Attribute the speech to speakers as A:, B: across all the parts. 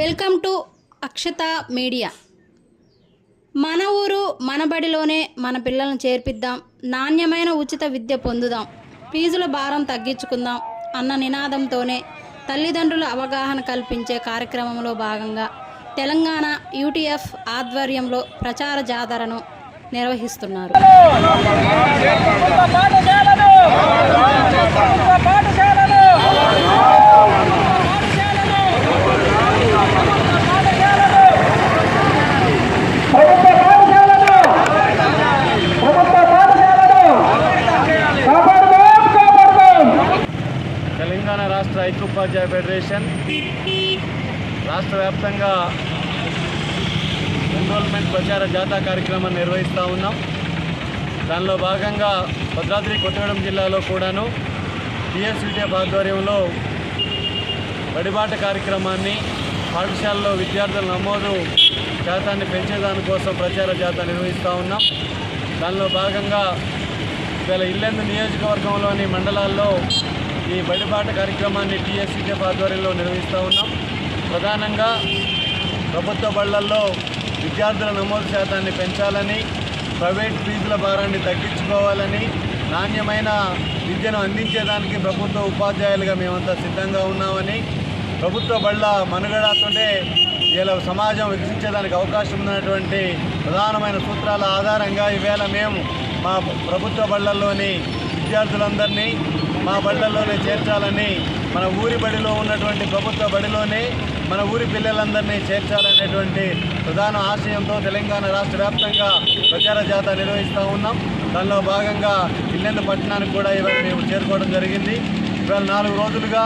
A: Welcome to Akshata media. మన ఊరు మన బడిలోనే మన పిల్లలను చేర్పిద్దాం నాణ్యమైన ఉచిత విద్య పొందుదాం ఫీజుల భారం తగ్గించుకుందాం అన్న నినాదంతోనే తల్లిదండ్రుల అవగాహన కల్పించే కార్యక్రమంలో భాగంగా తెలంగాణ యూటీఎఫ్ ఆధ్వర్యంలో ప్రచార జాతరను నిర్వహిస్తున్నారు
B: ప్రభుత్వ పాఠశాలను ప్రభుత్వ పాఠశాలను ప్రభుత్వ పాఠశాలను ప్రభుత్వ పాఠశాలను కాపాడుదాం కాపాడుదాం
C: తెలంగాణ రాష్ట్ర ఐక్యోపాధ్యాయ ఫెడరేషన్ రాష్ట్ర వ్యాప్తంగా ఎన్రోల్మెంట్ ప్రచార జాతా కార్యక్రమాన్ని నిర్వహిస్తూ ఉన్నాం. దానిలో భాగంగా భద్రాద్రి కొత్తగూడెం జిల్లాలో కూడాను టీఎస్యూటీఎఫ్ ఆధ్వర్యంలో బడిబాట కార్యక్రమాన్ని పాఠశాలలో విద్యార్థుల నమోదు శాతాన్ని పెంచేదానికోసం ప్రచార జాతా నిర్వహిస్తూ ఉన్నాం. దానిలో భాగంగా ఇవాళ ఇల్లెందు నియోజకవర్గంలోని మండలాల్లో ఈ బడిబాట కార్యక్రమాన్ని టీఎస్సీటీఎఫ్ ఆధ్వర్యంలో నిర్వహిస్తూ ఉన్నాం. ప్రధానంగా ప్రభుత్వ బళ్ళల్లో విద్యార్థుల నమోదు శాతాన్ని పెంచాలని ప్రైవేట్ ఫీజుల భారాన్ని తగ్గించుకోవాలని నాణ్యమైన విద్యను అందించేదానికి ప్రభుత్వ ఉపాధ్యాయులుగా మేమంతా సిద్ధంగా ఉన్నామని ప్రభుత్వ బళ్ళ మనుగడతోనే ఇలా సమాజం వికసించేదానికి అవకాశం ఉన్నటువంటి ప్రధానమైన సూత్రాల ఆధారంగా ఈవేళ మేము మా ప్రభుత్వ బళ్ళల్లోని విద్యార్థులందరినీ మా బళ్ళల్లోనే చేర్చాలని మన ఊరి బడిలో ఉన్నటువంటి ప్రభుత్వ బడిలోనే మన ఊరి పిల్లలందరినీ చేర్చాలనేటువంటి ప్రధాన ఆశయంతో తెలంగాణ రాష్ట్ర వ్యాప్తంగా ప్రచార జాత నిర్వహిస్తూ ఉన్నాం. దానిలో భాగంగా ఇల్లెందు పట్టణానికి కూడా ఇవాళ మేము చేరుకోవడం జరిగింది. ఇవాళ నాలుగు రోజులుగా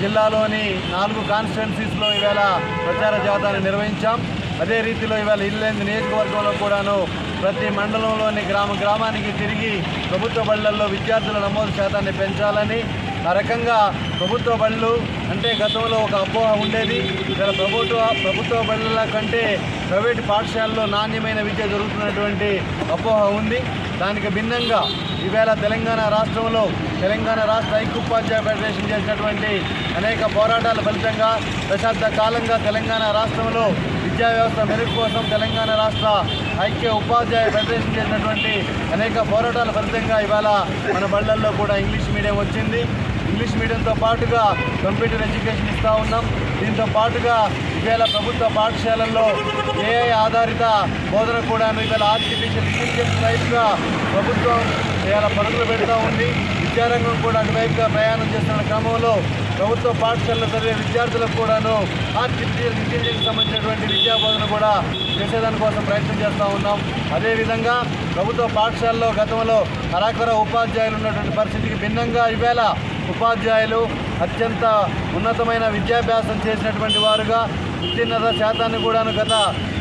C: జిల్లాలోని నాలుగు కాన్స్టిట్యున్సీస్లో ఇవాళ ప్రచార జాతాను నిర్వహించాం. అదే రీతిలో ఇవాళ ఇల్లెందు నియోజకవర్గంలో కూడాను ప్రతి మండలంలోని గ్రామ గ్రామానికి తిరిగి ప్రభుత్వ బళ్ళల్లో విద్యార్థుల నమోదు శాతాన్ని పెంచాలని ఆ రకంగా ప్రభుత్వ బళ్ళు అంటే గతంలో ఒక అపోహ ఉండేది. ఇక్కడ ప్రభుత్వ ప్రభుత్వ బళ్ళ కంటే ప్రైవేటు పాఠశాలలో నాణ్యమైన విద్య దొరుకుతున్నటువంటి అపోహ ఉంది. దానికి భిన్నంగా ఈవేళ తెలంగాణ రాష్ట్రంలో తెలంగాణ రాష్ట్ర ఐక్యోపాధ్యాయ ఫెడరేషన్ చేసినటువంటి అనేక పోరాటాల ఫలితంగా దశాబ్ద కాలంగా తెలంగాణ రాష్ట్రంలో విద్యా వ్యవస్థ మెరుగు కోసం తెలంగాణ రాష్ట్ర ఐక్య ఉపాధ్యాయ ఫెడరేషన్ చేసినటువంటి అనేక పోరాటాల ఫలితంగా ఇవాళ మన బళ్ళల్లో కూడా ఇంగ్లీష్ మీడియం వచ్చింది. ఇంగ్లీష్ మీడియంతో పాటుగా కంప్యూటర్ ఎడ్యుకేషన్ ఇస్తూ ఉన్నాం. దీంతో పాటుగా ఇవాళ ప్రభుత్వ పాఠశాలల్లో ఏఐ ఆధారిత బోధన కూడా ఇవాళ ఆర్టిఫిషియల్ ఇంటెలిజెన్స్ వైపుగా ప్రభుత్వం ఇవాళ పరుగులు పెడుతూ ఉంది. విద్యారంగం కూడా అటువైపుగా ప్రయాణం చేస్తున్న క్రమంలో ప్రభుత్వ పాఠశాలలో చదివే విద్యార్థులకు కూడాను ఆర్టిఫిషియల్ ఇంటెలిజెన్స్ సంబంధించినటువంటి విద్యా బోధన కూడా చేసేదానికోసం ప్రయత్నం చేస్తూ ఉన్నాం. అదేవిధంగా ప్రభుత్వ పాఠశాలలో గతంలో కరాకర ఉపాధ్యాయులు ఉన్నటువంటి పరిస్థితికి భిన్నంగా ఇవేళ ఉపాధ్యాయులు అత్యంత ఉన్నతమైన విద్యాభ్యాసం చేసినటువంటి వారుగా ఉత్తీర్ణత శాతాన్ని కూడాను గత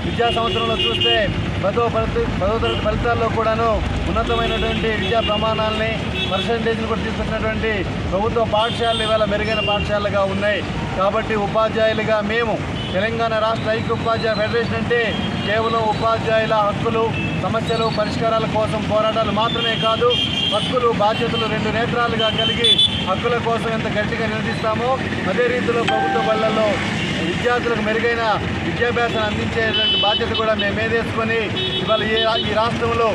C: విద్యా సంవత్సరంలో చూస్తే పదో ఫలిత పదో తరగతి ఫలితాల్లో కూడాను ఉన్నతమైనటువంటి విద్యా ప్రమాణాలని పర్సంటేజ్ని కూడా తీసుకున్నటువంటి ప్రభుత్వ పాఠశాలలు ఇవాళ మెరుగైన పాఠశాలలుగా ఉన్నాయి. కాబట్టి ఉపాధ్యాయులుగా మేము తెలంగాణ రాష్ట్ర ఐక్య ఉపాధ్యాయ ఫెడరేషన్ అంటే కేవలం ఉపాధ్యాయుల హక్కులు సమస్యలు పరిష్కారాల కోసం పోరాటాలు మాత్రమే కాదు హక్కులు బాధ్యతలు రెండు నేత్రాలుగా కలిగి హక్కుల కోసం ఎంత గట్టిగా నిలదీస్తామో అదే రీతిలో ప్రభుత్వ బళ్ళల్లో విద్యార్థులకు మెరుగైన విద్యాభ్యాసాన్ని అందించేటువంటి బాధ్యత కూడా మేము ఏదేసుకొని ఇవాళ ఏ ఈ రాష్ట్రంలో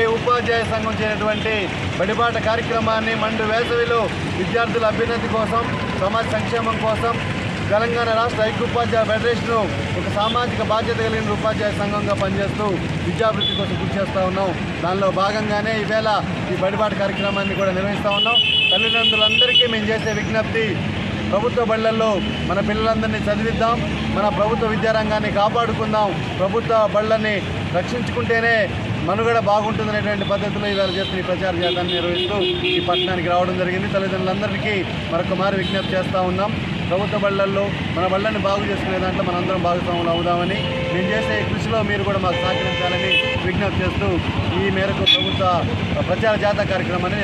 C: ఏ ఉపాధ్యాయ సంఘం చేయనటువంటి బడిబాట కార్యక్రమాన్ని మండు వేసవిలో విద్యార్థుల అభ్యున్నతి కోసం సమాజ సంక్షేమం కోసం తెలంగాణ రాష్ట్ర ఐక్య ఉపాధ్యాయ ఫెడరేషన్ ఒక సామాజిక బాధ్యత కలిగిన ఉపాధ్యాయ సంఘంగా పనిచేస్తూ విద్యాభివృద్ధి కోసం కృషి చేస్తూ ఉన్నాం. దానిలో భాగంగానే ఈవేళ ఈ బడిబాట కార్యక్రమాన్ని కూడా నిర్వహిస్తూ ఉన్నాం. తల్లిదండ్రులందరికీ మేము చేసే విజ్ఞప్తి ప్రభుత్వ బళ్ళల్లో మన పిల్లలందరినీ చదివిద్దాం మన ప్రభుత్వ విద్యారంగాన్ని కాపాడుకుందాం ప్రభుత్వ బళ్ళని రక్షించుకుంటేనే మనుగడ బాగుంటుందనేటువంటి పద్ధతిలో ఇవాళ చేస్తున్న ఈ ప్రచార జాతాన్ని నిర్వహిస్తూ ఈ పట్టణానికి రావడం జరిగింది. తల్లిదండ్రులందరికీ మరొకమారి విజ్ఞప్తి చేస్తూ ఉన్నాం. ప్రభుత్వ బళ్ళల్లో మన బళ్ళని బాగు చేసుకునే దాంట్లో మనందరం భాగస్వాములు అవుదామని మేము చేసే కృషిలో మీరు కూడా మాకు సహకరించాలని విజ్ఞప్తి చేస్తూ ఈ మేరకు ప్రభుత్వ ప్రచార జాతా కార్యక్రమాన్ని